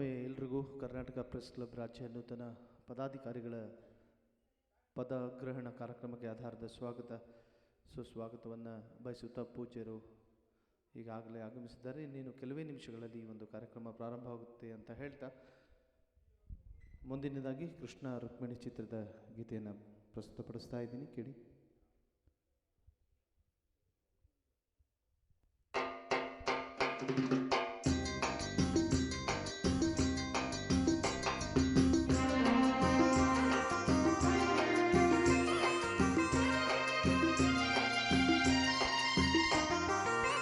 ಎಲ್ರಿಗೂ Karnataka press club ರಾಜ್ಯ ನೂತನ ಪದಾಧಿಕಾರಿಗಳ ಪದಗ್ರಹಣ ಕಾರ್ಯಕ್ರಮಕ್ಕೆ ಆಧಾರದ ಸ್ವಾಗತ. ಸುಸ್ವಾಗತವನ್ನು ಬಯಸುತ್ತಾ ಪೂಜ್ಯರು ಈಗಾಗಲೇ ಆಗಮಿಸಿದ್ದಾರೆ. ಇನ್ನೇನು ಕೆಲವೇ ನಿಮಿಷಗಳಲ್ಲಿ ಈ ಒಂದು ಕಾರ್ಯಕ್ರಮ ಪ್ರಾರಂಭವಾಗುತ್ತೆ ಅಂತ ಹೇಳ್ತಾ ಮುಂದಿನದಾಗಿ ಕೃಷ್ಣ ರುಕ್ಮಿಣಿ ಚಿತ್ರದ ಗೀತೆಯನ್ನು ಪ್ರಸ್ತುತಪಡಿಸ್ತಾ ಇದ್ದೀನಿ. ಕೇಳಿ.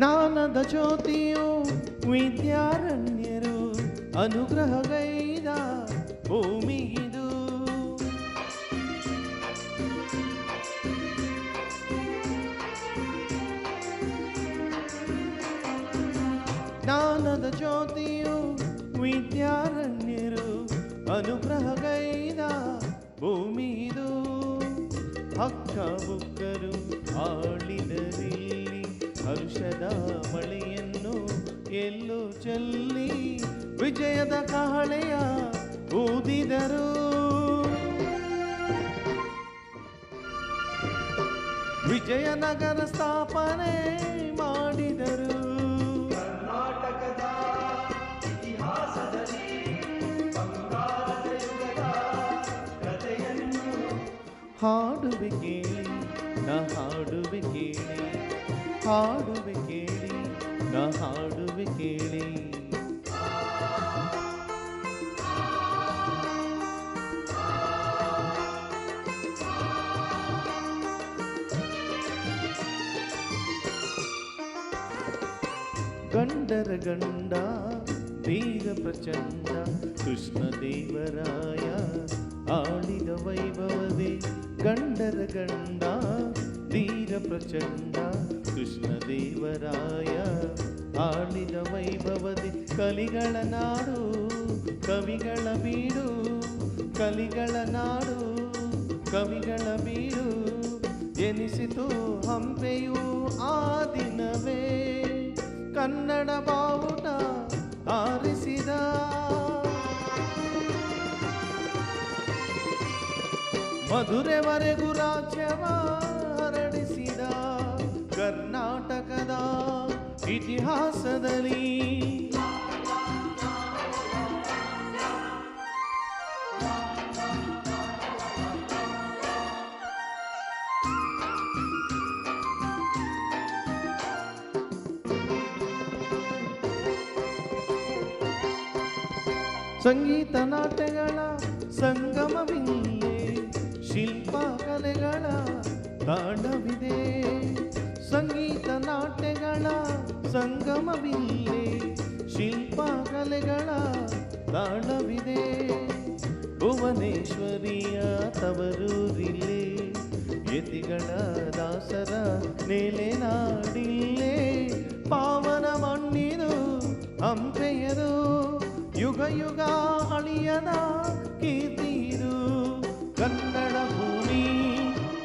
ಜ್ಞಾನದ ಜ್ಯೋತಿಯು ವಿದ್ಯಾರಣ್ಯರು ಅನುಗ್ರಹಗೈದ ಭೂಮಿಗಿದು ಜ್ಞಾನದ ಜ್ಯೋತಿಯು ವಿದ್ಯಾರಣ್ಯರು ಅನುಗ್ರಹಗೈದ ಭೂಮಿದು ಹಕ್ಕ ಬುಕ್ಕರು ಆಳಿದರಿಲ್ಲಿ ಹರ್ಷದ ಮಳೆಯನ್ನು ಎಲ್ಲೂ ಚೆಲ್ಲಿ ವಿಜಯದ ಕಹಳೆಯ ಊದಿದರು. ವಿಜಯನಗರ ಸ್ಥಾಪನೆ ಮಾಡಿದರು. ಹಾಡುವೆ ಕೇಳಿ ನಾ ಹಾಡುವೆ ಕೇಳಿ. ಹಾಡುವೆ ಕೇಳಿ ನಾ ಹಾಡುವೆ ಕೇಳಿ ಗಂಡರ ಗಂಡ ವೀರ ಪ್ರಚಂಡ ಕೃಷ್ಣ ದೇವರಾಯ ಆಳಿದ ವೈಭವದೇ ಗಂಡರ ಗಂಡ ಧೀರ ಪ್ರಚಂಡ ಕೃಷ್ಣ ದೇವರಾಯ ಆಳಿದ ವೈಭವದೆ ಕಲಿಗಳ ನಾಡು ಕವಿಗಳ ಬೀಡು ಕಲಿಗಳ ನಾಡು ಕವಿಗಳ ಬೀಡು ಎನಿಸಿತು ಹಂಪೆಯು ಆ ದಿನವೇ ಕನ್ನಡ ಬಾವುಟ ಆರಿಸಿದ ಮಧುರೆವರೆಗೂ ರಾಜ್ಯವ ಇತಿಹಾಸದಲ್ಲಿ. ಸಂಗೀತ ನಾಟ್ಯಗಳ ಸಂಗಮವಿಲ್ಲೇ ಶಿಲ್ಪ ಕಲೆಗಳ ತಾಂಡವಿದೆ ಸಂಗೀತ ನಾಟ್ಯಗಳ ಸಂಗಮವಿಲ್ಲೇ ಶಿಲ್ಪ ಕಲೆಗಳ ತಾಣವಿದೆ ಭುವನೇಶ್ವರಿಯ ತವರೂರಿಲ್ಲೇ, ಯತಿಗಳ ದಾಸರ ನೆಲೆ ನಾಡಿಲ್ಲೇ, ಪಾವನ ಮಣ್ಣಿದು ಹಂಪೆಯರು ಯುಗ ಯುಗ ಅಳಿಯದ ಕನ್ನಡ ಭೂಮಿ,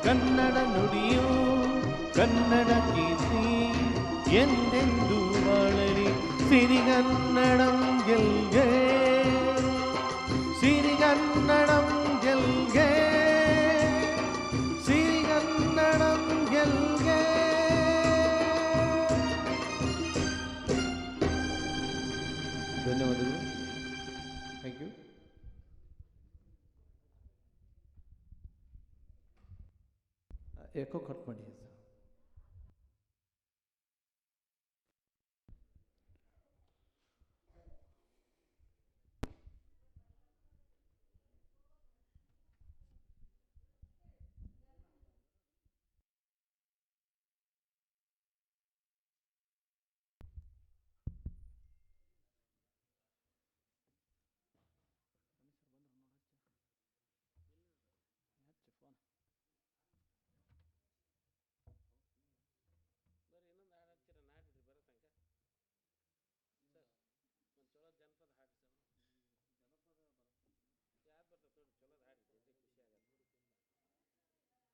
ಕನ್ನಡ ನುಡಿಯು ಕನ್ನಡ ಕೀರ್ತಿ ಎಂದೆಂದು ಬಾಳಲಿ ಸಿರಿಗನ್ನಡಂ ಗೆಲ್ಗೆ ಸಿರಿಗನ್ನಡಂ ಗೆಲ್ಗೆ ಸಿರಿಗನ್ನಡಂ ಗೆಲ್ಗೆ ಧನ್ಯವಾದಗಳು ಥ್ಯಾಂಕ್ ಯು ಎಕೋ ಕಟ್ ಮಾಡಿ ಸರ್